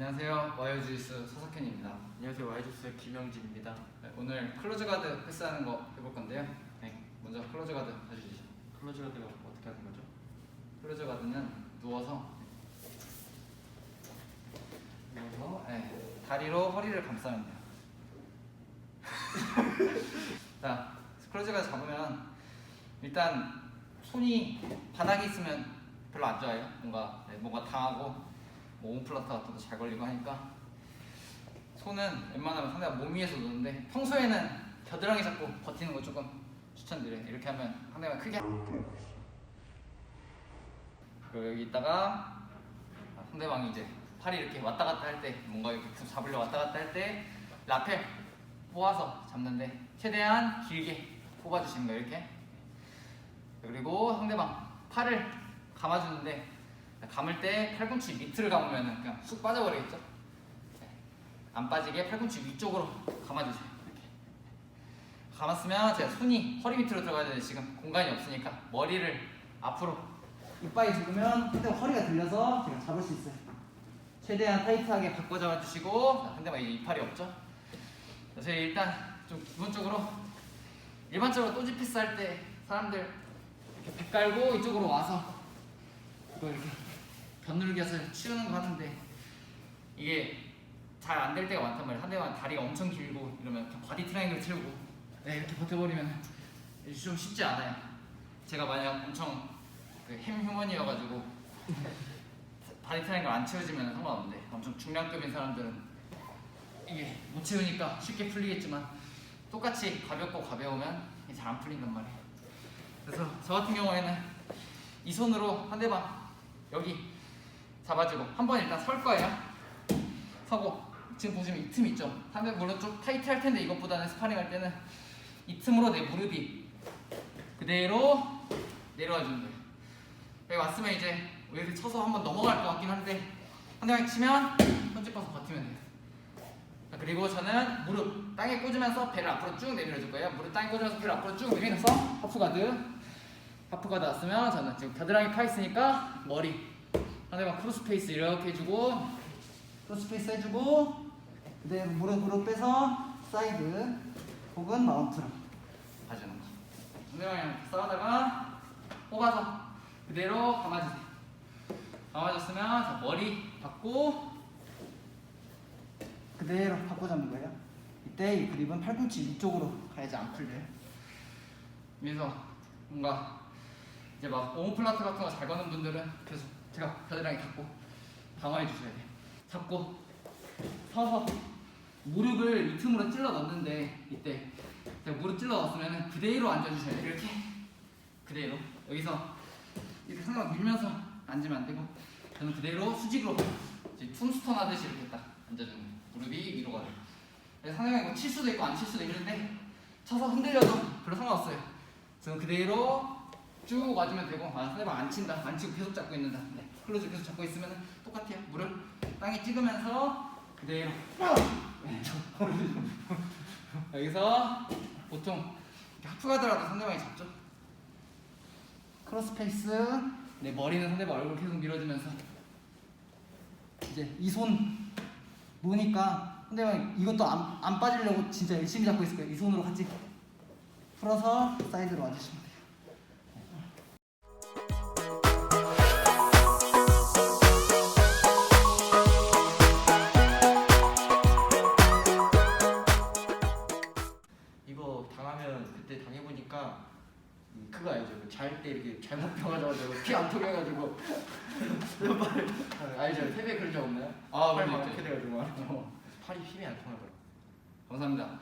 안녕하세요. 와이어주이스 서석현입니다. 안녕하세요 와이주스의 김영진입니다. 네, 오늘 클로즈 가드 패스하는 거 해볼 건데요. 네, 먼저 클로즈 가드 해주시죠. 클로즈 가드가 어떻게 하는 거죠? 클로즈 가드는 누워서 누워서 네, 다리로 허리를 감싸면 돼요. 자, 클로즈 가드 잡으면 일단 손이 바닥에 있으면 별로 안 좋아요. 뭔가 네, 뭔가 당하고 뭐 옴플라터 같은 거잘 걸리고 하니까 손은 웬만하면 상대가 몸 위에서 노는데 평소에는 겨드랑이 잡고 버티는 거 조금 추천드려요. 이렇게 하면 상대가 크게 그리고 여기 있다가 상대방이 이제 팔이 이렇게 왔다 갔다 할 때 뭔가 이렇게 잡으려 왔다 갔다 할 때 라펠 뽑아서 잡는데 최대한 길게 뽑아주시는 거예요 이렇게 그리고 상대방 팔을 감아주는데 감을 때 팔꿈치 밑을 감으면 그냥 쑥 빠져버리겠죠 네. 안 빠지게 팔꿈치 위쪽으로 감아주세요 이렇게 감았으면 제가 손이 허리 밑으로 들어가야 되는데 지금 공간이 없으니까 머리를 앞으로 이빨이 죽으면 상대방 허리가 들려서 제가 잡을 수 있어요. 최대한 타이트하게 바꿔 잡아주시고 자, 상대방 이제 이빨이 없죠? 자, 저희 일단 좀 기본적으로 일반적으로 또지 패스 할 때 사람들 이렇게 배 깔고 이쪽으로 와서 이거 이렇게 변눌겨서 치우는 거 하는데 이게 잘 안 될 때가 많단 말이에요. 상대방 다리가 엄청 길고 이러면 바디 트라이앵글 채우고 네, 이렇게 버텨버리면 좀 쉽지 않아요. 제가 만약 엄청 그햄 휴먼이어가지고 바디 트라이앵글 안 채워지면 상관없는데 엄청 중량급인 사람들은 이게 못 채우니까 쉽게 풀리겠지만 똑같이 가볍고 가벼우면 잘 안 풀린단 말이에요. 그래서 저 같은 경우에는 이 손으로 상대방 여기 잡아주고 한 번 일단 설 거예요. 서고 지금 보시면 이 틈 있죠. 상대 물론 좀 타이트할 텐데 이것보다는 스파링 할 때는 이 틈으로 내 무릎이 그대로 내려와 주는 거예요. 여기 왔으면 이제 여기 쳐서 한번 넘어갈 것 같긴 한데 상대방이 치면 손 짚어서 버티면 돼요. 자, 그리고 저는 무릎 땅에 꽂으면서 배를 앞으로 쭉 내밀어 줄 거예요. 무릎 땅에 꽂으면서 배를 앞으로 쭉 내밀어서 하프가드 하프가드 왔으면 저는 지금 겨드랑이 파 있으니까 머리 상대방 크로스페이스 이렇게 해주고 크로스페이스 해주고 그대로 무릎 무릎 빼서 사이드 혹은 마운트로 가주는 거. 상대방이랑 싸우다가 뽑아서 그대로 감아주세요. 감아줬으면 자, 머리 받고 그대로 바꿔 잡는 거예요. 이때 이 그립은 팔꿈치 위쪽으로 가야지 안 풀려요 그래서 뭔가 이제 막 오므플라트 같은 거 잘 거는 분들은 계속 제가 겨드랑이 잡고 방어해 주셔야 돼요. 잡고 서서 무릎을 이 틈으로 찔러 넣는데 이때 제가 무릎 찔러 넣었으면 그대로 앉아주셔야 돼요. 이렇게 그대로 여기서 이렇게 상대방 밀면서 앉으면 안 되고 저는 그대로 수직으로 툰스톤 하듯이 이렇게 딱 앉아주는 거예요. 무릎이 위로 가요. 상대방이 뭐칠 수도 있고 안 칠 수도 있는데 쳐서 흔들려도 별로 상관없어요. 저는 그대로 쭉 와주면 되고 아, 상대방 안 친다 안 치고 계속 잡고 있는다. 네. 클로즈 계속 잡고 있으면 똑같아요. 무릎 땅에 찍으면서 그대로. 네. 여기서 보통 이렇게 하프가드라도 상대방이 잡죠. 크로스 페이스. 내 머리는 상대방 얼굴 계속 밀어주면서. 이제 이 손 놓으니까 상대방이 이것도 안, 안 빠지려고 진짜 열심히 잡고 있을 거예요. 이 손으로 같이 풀어서 사이드로 와주시면 돼요 그거 알죠? 잘 때 이렇게 잘못 펴가지고 피안 통해가지고 알죠? 세배 그런 적 없나요? 아, 팔 그런 적막 있죠. 이렇게 돼가지고 팔이 힘이 안 통하더라고. 감사합니다